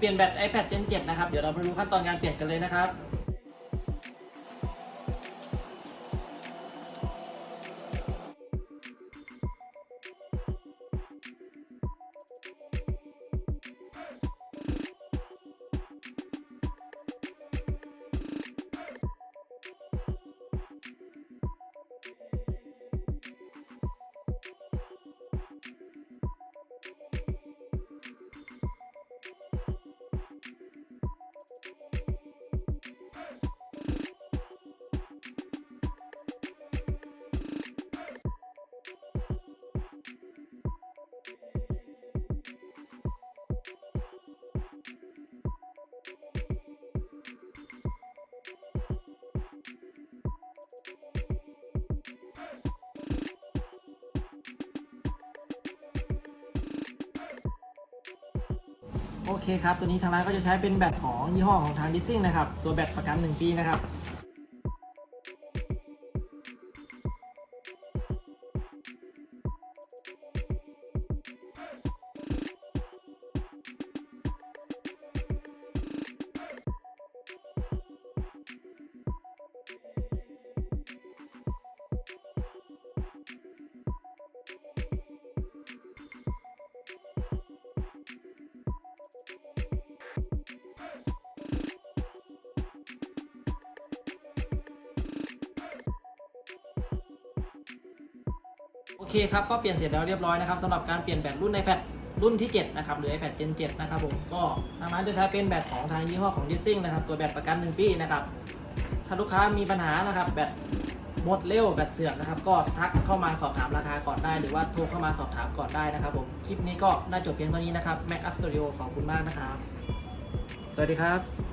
เปลี่ยนแบต iPad Gen 7 นะครับ เดี๋ยวเราไปดูขั้นตอนการเปลี่ยนกันเลยนะครับ โอเคครับ ตัวนี้ทางร้านก็จะใช้เป็นแบตของยี่ห้อของทางดิซิ่งนะครับ ตัวแบตประกัน 1 ปีนะครับ โอเคครับก็เปลี่ยนเสร็จแล้วเรียบร้อยนะครับสำหรับการเปลี่ยนแบตรุ่น iPad รุ่นที่ 7 นะครับ หรือ iPad Gen 7 นะครับผมก็ทางร้านจะใช้เป็นแบตของทางยี่ห้อของ d i s i n g นะครับ ตัวแบตประกัน 1 ปีนะครับ ถ้าลูกค้ามีปัญหานะครับ แบตหมดเร็วแบตเสื่อมนะครับ ก็ทักเข้ามาสอบถามราคาก่อนได้ หรือว่าโทรเข้ามาสอบถามก่อนได้นะครับผมคลิปนี้ก็น่าจบเพียงเท่านี้นะครับ Mac Up Studio ขอบคุณมากนะครับ สวัสดีครับ